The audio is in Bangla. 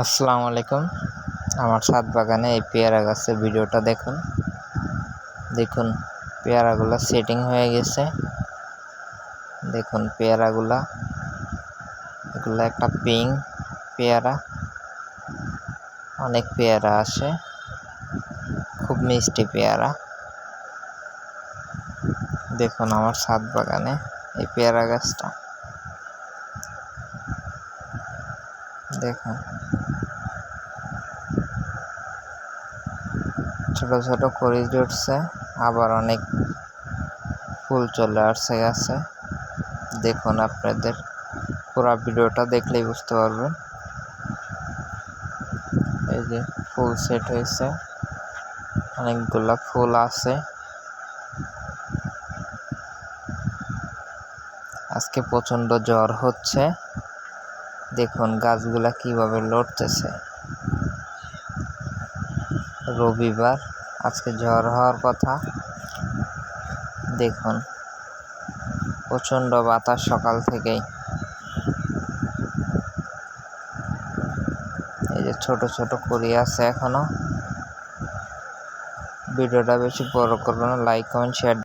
আসসালামু আলাইকুম। আমার ছাদ বাগানে এই পেয়ারা গাছের ভিডিওটা দেখুন। দেখুন, পেয়ারাগুলো সেটিং হয়ে গেছে। দেখুন, পেয়ারাগুলা, এগুলো একটা পিঙ্ক পেয়ারা। অনেক পেয়ারা আসে। খুব মিষ্টি পেয়ারা। দেখুন, আমার ছাদ বাগানে এই পেয়ারা গাছটা। দেখুন। ছোট ছোট করিজ উঠছে আবার অনেক ফুল চলে আসছে গাছে। দেখুন আপনাদের পুরো ভিডিওটা দেখলেই বুঝতে পারবেন। এই যে ফুল সেট হয়েছে, অনেকগুলা ফুল আছে। আজকে প্রচণ্ড জ্বর হচ্ছে। দেখুন গাছগুলা কীভাবে লড়তেছে। রবিবার। আজকে ঝড় হওয়ার কথা। দেখুন, প্রচণ্ড বাতাস সকাল থেকেই। এই যে ছোট ছোট করি আছে এখনও। ভিডিওটা বেশি বড় করবেন লাইক কমেন্ট শেয়ার